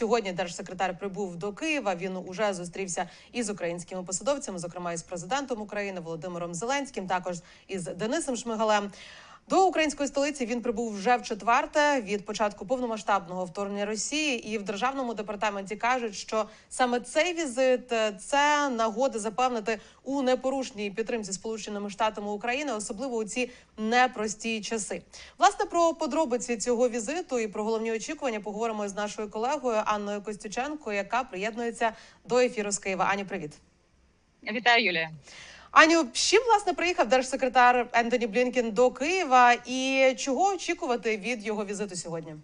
Сьогодні держсекретар прибув до Києва. Він уже зустрівся із українськими посадовцями, зокрема із президентом України Володимиром Зеленським, також із Денисом Шмигалем. До української столиці він прибув вже в четверте від початку повномасштабного вторгнення Росії. І в державному департаменті кажуть, що саме цей візит е, це нагода запевнити у непорушній підтримці Сполученими Штатами України, особливо у ці непрості часи. Власне про подробиці цього візиту і про головні очікування поговоримо з нашою колегою Анною Костюченко, яка приєднується до ефіру з Києва. Ані, привіт. Вітаю, Юлія. Аню, з чим власне приїхав держсекретар Ентоні Блінкен до Києва, і чого очікувати від його візиту сьогодні?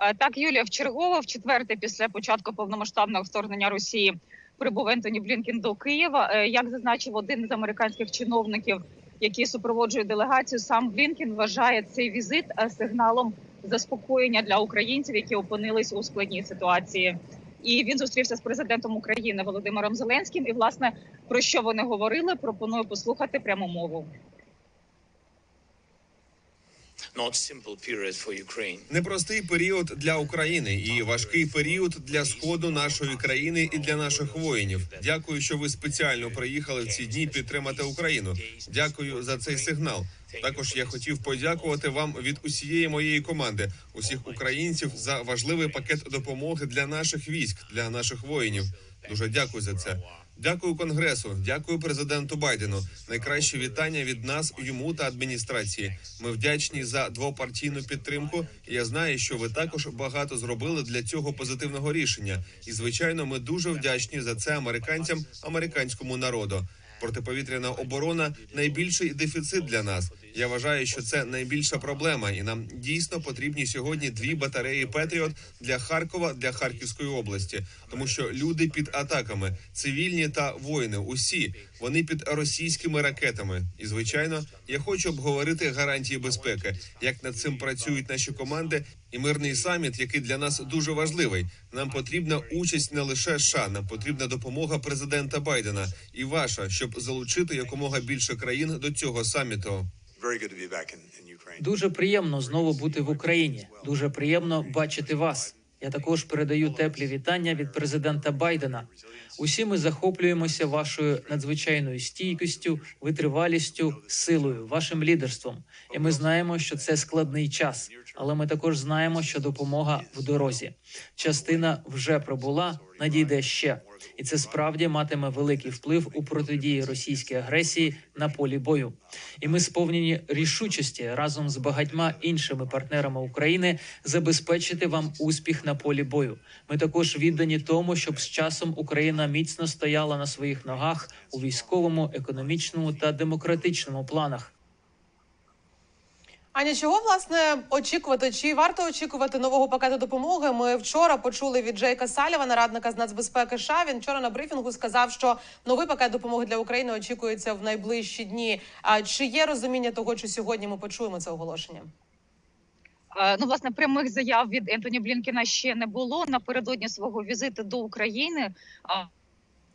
Е, Так, Юлія, вчергово, в четверте, після початку повномасштабного вторгнення Росії, прибув Ентоні Блінкен до Києва. Е, Як зазначив один з американських чиновників, який супроводжує делегацію, сам Блінкен вважає цей візит е, сигналом заспокоєння для українців, які опинились у складній ситуації. І він зустрівся з президентом України Володимиром Зеленським. І власне про що вони говорили? Пропоную послухати пряму мову. Непростий період для України і важкий період для сходу нашої країни і для наших воїнів. Дякую, що ви спеціально приїхали в ці дні підтримати Україну. Дякую за цей сигнал. Також я хотів подякувати вам від усієї моєї команди, усіх українців за важливий пакет допомоги для наших військ, для наших воїнів. Дуже дякую за це. Дякую конгресу, дякую президенту Байдену. Найкраще вітання від нас йому та адміністрації. Ми вдячні за двопартійну підтримку. Я знаю, що ви також багато зробили для цього позитивного рішення. І звичайно, ми дуже вдячні за це американцям, американському народу. Протиповітряна оборона найбільший дефіцит для нас. Я вважаю, що це найбільша проблема, і нам дійсно потрібні сьогодні дві батареї Петріот для Харкова для Харківської області, тому що люди під атаками, цивільні та воїни, усі вони під російськими ракетами. І звичайно, я хочу обговорити гарантії безпеки, як над цим працюють наші команди, і мирний саміт, який для нас дуже важливий. Нам потрібна участь не лише США, нам потрібна допомога президента Байдена і ваша, щоб залучити якомога більше країн до цього саміту. Дуже приємно знову бути в Україні. Дуже приємно бачити вас. Я також передаю теплі вітання від президента Байдена. Усі ми захоплюємося вашою надзвичайною стійкістю, витривалістю, силою, вашим лідерством. І ми знаємо, що це складний час, але ми також знаємо, що допомога в дорозі. Частина вже пробула, надійде ще, і це справді матиме великий вплив у протидії російській агресії на полі бою. І ми сповнені рішучості разом з багатьма іншими партнерами України забезпечити вам успіх на полі бою. Ми також віддані тому, щоб з часом Україна міцно стояла на своїх ногах у військовому, економічному та демократичному планах. Аня, чого власне очікувати? Чи варто очікувати нового пакету допомоги? Ми вчора почули від Джейка Салівана, радника з нацбезпеки. США. Він вчора на брифінгу сказав, що новий пакет допомоги для України очікується в найближчі дні. А чи є розуміння того, що сьогодні ми почуємо це оголошення? Е, Ну, власне, прямих заяв від Ентоні Блінкена ще не було напередодні свого візиту до України.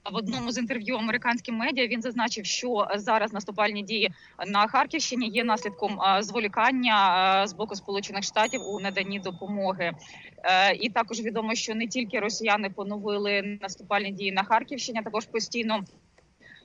В одному з інтерв'ю американським медіа він зазначив, що зараз наступальні дії на Харківщині є наслідком е, зволікання е, з боку Сполучених Штатів у наданні допомоги. Е, І також відомо, що не тільки росіяни поновили наступальні дії на Харківщині, а також постійно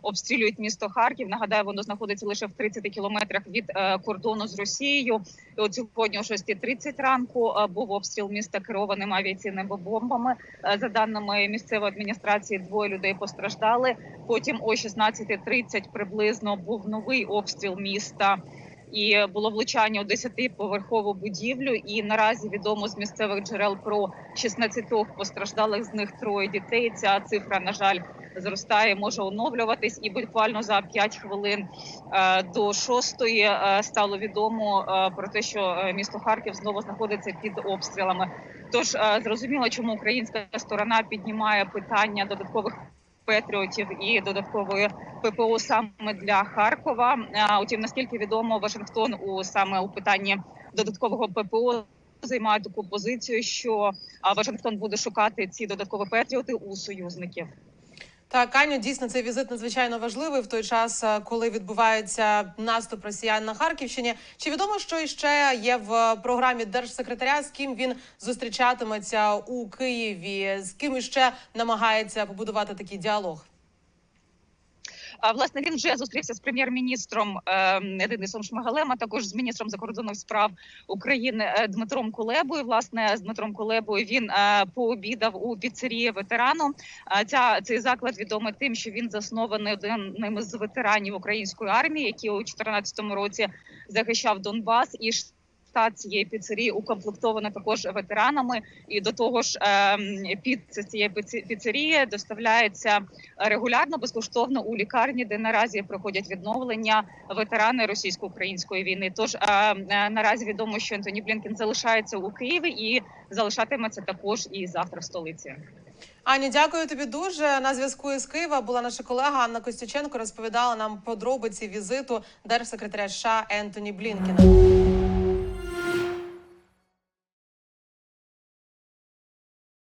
обстрілюють місто Харків. Нагадаю, воно знаходиться лише в 30 кілометрах від е, кордону з Росією. От сьогодні о 6.30 ранку е, був обстріл міста керованими авіаційними бомбами. Е, за даними місцевої адміністрації, двоє людей постраждали. Потім о 16.30 приблизно був новий обстріл міста. І було влучання у 10-поверхову будівлю. І наразі відомо з місцевих джерел про 16 постраждалих з них троє дітей. Ця цифра, на жаль, зростає, може оновлюватись, і буквально за 5 хвилин е, до шостої е, стало відомо е, про те, що місто Харків знову знаходиться під обстрілами. Тож зрозуміло, чому українська сторона піднімає питання додаткових. Петріотів і додаткової ППО саме для Харкова. Утім, наскільки відомо, Вашингтон у саме у питанні додаткового ППО займає таку позицію, що Вашингтон буде шукати ці додаткові петріоти у союзників. Так, Аню, дійсно цей візит надзвичайно важливий в той час, е, коли відбувається наступ росіян на Харківщині. Чи відомо, що іще є в програмі держсекретаря, з ким він зустрічатиметься у Києві? З ким іще намагається побудувати такий діалог? Власне він вже зустрівся з прем'єр-міністром е, Денисом Шмигалем, а також з міністром закордонних справ України е, Дмитром Кулебою. Власне, з Дмитром Кулебою він е, пообідав у піцерії ветерану. Ця цей заклад відомий тим, що він заснований одним із ветеранів української армії, який у 2014 році захищав Донбас і штат цієї піцерії укомплектовано також ветеранами, і до того ж ем, з цієї піцерії доставляється регулярно безкоштовно у лікарні, де наразі проходять відновлення ветерани російсько-української війни. Тож е, е, наразі відомо, що Антоні Блінкен залишається у Києві і залишатиметься також і завтра в столиці. Аню, дякую тобі дуже. На зв'язку із Києва була наша колега Анна Костюченко. Розповідала нам подробиці візиту держсекретаря США Ентоні Блінкена.